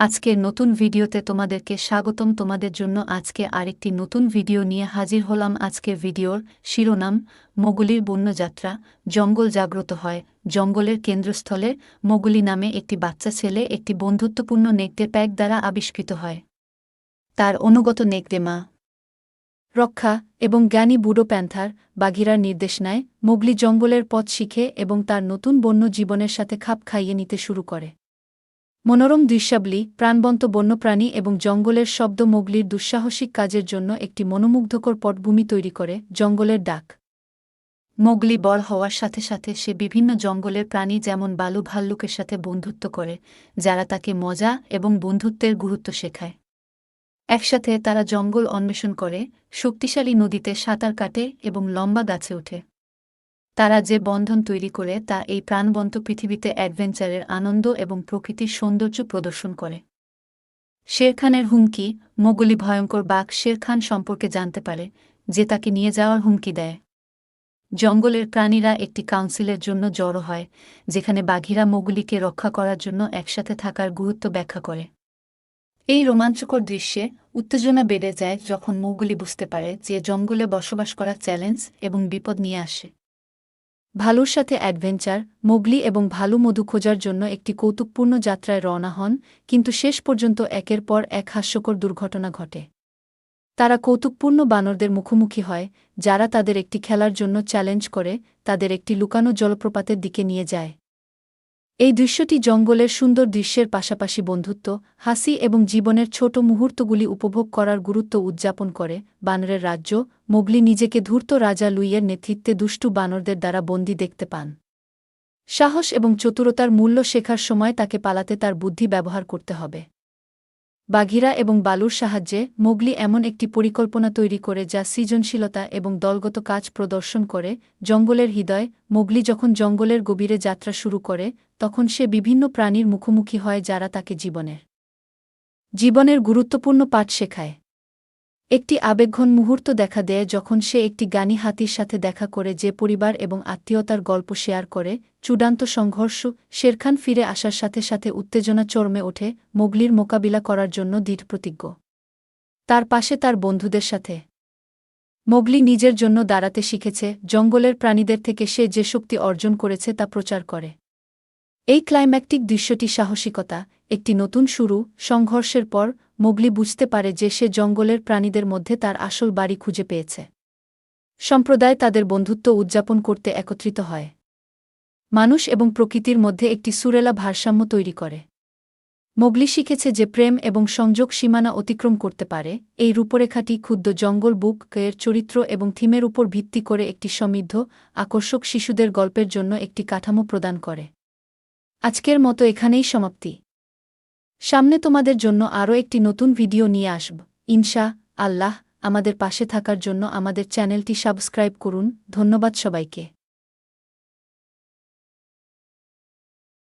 আজকের নতুন ভিডিওতে তোমাদেরকে স্বাগতম। তোমাদের জন্য আজকে আরেকটি নতুন ভিডিও নিয়ে হাজির হলাম। আজকের ভিডিওর শিরোনাম, মোগুলির বন্যযাত্রা। জঙ্গল জাগ্রত হয়। জঙ্গলের কেন্দ্রস্থলে মোগুলি নামে একটি বাচ্চা ছেলে একটি বন্ধুত্বপূর্ণ নেকড়ে প্যাক দ্বারা আবিষ্কৃত হয়। তার অনুগত নেকড়ে মা। রক্ষা এবং জ্ঞানী বুড়ো প্যান্থার বাঘিরার নির্দেশ নেয় মোগলি জঙ্গলের পথ শিখে এবং তার নতুন বন্য জীবনের সাথে খাপ খাইয়ে নিতে শুরু করে। মনোরম দৃশ্যাবলী, প্রাণবন্ত বন্যপ্রাণী এবং জঙ্গলের শব্দ মোগলির দুঃসাহসিক কাজের জন্য একটি মনোমুগ্ধকর পটভূমি তৈরি করে জঙ্গলের ডাক। মোগলি বড় হওয়ার সাথে সাথে সে বিভিন্ন জঙ্গলের প্রাণী যেমন বালু ভাল্লুকের সাথে বন্ধুত্ব করে, যারা তাকে মজা এবং বন্ধুত্বের গুরুত্ব শেখায়। একসাথে তারা জঙ্গল অন্বেষণ করে, শক্তিশালী নদীতে সাঁতার কাটে এবং লম্বা গাছে ওঠে। তারা যে বন্ধন তৈরি করে তা এই প্রাণবন্ত পৃথিবীতে অ্যাডভেঞ্চারের আনন্দ এবং প্রকৃতির সৌন্দর্য প্রদর্শন করে। শেরখানের হুমকি মোগলি ভয়ঙ্কর বাঘ শেরখান সম্পর্কে জানতে পারে, যে তাকে নিয়ে যাওয়ার হুমকি দেয়। জঙ্গলের প্রাণীরা একটি কাউন্সিলের জন্য জড়ো হয়, যেখানে বাঘিরা মোগলিকে রক্ষা করার জন্য একসাথে থাকার গুরুত্ব ব্যাখ্যা করে। এই রোমাঞ্চকর দৃশ্যে উত্তেজনা বেড়ে যায় যখন মোগলি বুঝতে পারে যে জঙ্গলে বসবাস করা চ্যালেঞ্জ এবং বিপদ নিয়ে আসে। ভালুর সাথে অ্যাডভেঞ্চার, মোগলি এবং ভালু মধু খোঁজার জন্য একটি কৌতুকপূর্ণ যাত্রায় রওনা হন, কিন্তু শেষ পর্যন্ত একের পর এক হাস্যকর দুর্ঘটনা ঘটে। তারা কৌতুকপূর্ণ বানরদের মুখোমুখি হয়, যারা তাদের একটি খেলার জন্য চ্যালেঞ্জ করে, তাদের একটি লুকানো জলপ্রপাতের দিকে নিয়ে যায়। এই দৃশ্যটি জঙ্গলের সুন্দর দৃশ্যের পাশাপাশি বন্ধুত্ব, হাসি এবং জীবনের ছোট মুহূর্তগুলি উপভোগ করার গুরুত্ব উদযাপন করে। বানরের রাজ্য, মোগলি নিজেকে ধূর্ত রাজা লুইয়ের নেতৃত্বে দুষ্টু বানরদের দ্বারা বন্দি দেখতে পান। সাহস এবং চতুরতার মূল্য শেখার সময় তাকে পালাতে তার বুদ্ধি ব্যবহার করতে হবে। বাঘিরা এবং বালুর সাহায্যে মোগলি এমন একটি পরিকল্পনা তৈরি করে যা সৃজনশীলতা এবং দলগত কাজ প্রদর্শন করে। জঙ্গলের হৃদয়, মোগলি যখন জঙ্গলের গভীরে যাত্রা শুরু করে, তখন সে বিভিন্ন প্রাণীর মুখোমুখি হয় যারা তাকে জীবনের জীবনের গুরুত্বপূর্ণ পাঠ শেখায়। একটি আবেগঘন মুহূর্ত দেখা দেয় যখন সে একটি গানি হাতির সাথে দেখা করে যে পরিবার এবং আত্মীয়তার গল্প শেয়ার করে, চূড়ান্ত সংঘর্ষ, শেরখান ফিরে আসার সাথে সাথে উত্তেজনা চর্মে ওঠে, মোগলির মোকাবিলা করার জন্য দৃঢ়প্রতিজ্ঞ তার পাশে তার বন্ধুদের সাথে। মোগলি নিজের জন্য দাঁড়াতে শিখেছে, জঙ্গলের প্রাণীদের থেকে সে যে শক্তি অর্জন করেছে তা প্রচার করে। এই ক্লাইম্যাকটিক দৃশ্যটি সাহসিকতা একটি নতুন শুরু, সংঘর্ষের পর, মোগলি বুঝতে পারে যে সে জঙ্গলের প্রাণীদের মধ্যে তার আসল বাড়ি খুঁজে পেয়েছে। সম্প্রদায় তাদের বন্ধুত্ব উদযাপন করতে একত্রিত হয়। মানুষ এবং প্রকৃতির মধ্যে একটি সুরেলা ভারসাম্য তৈরি করে। মোগলি শিখেছে যে প্রেম এবং সংযোগ সীমানা অতিক্রম করতে পারে, এই রূপরেখাটি ক্ষুদ্র জঙ্গল বুক এর চরিত্র এবং থিমের উপর ভিত্তি করে একটি সমৃদ্ধ, আকর্ষক শিশুদের গল্পের জন্য একটি কাঠামো প্রদান করে। আজকের মতো এখানেই সমাপ্তি। সামনে তোমাদের জন্য আরও একটি নতুন ভিডিও নিয়ে আসব। ইনশা, আল্লাহ আমাদের পাশে থাকার জন্য আমাদের চ্যানেলটি সাবস্ক্রাইব করুন। ধন্যবাদ সবাইকে।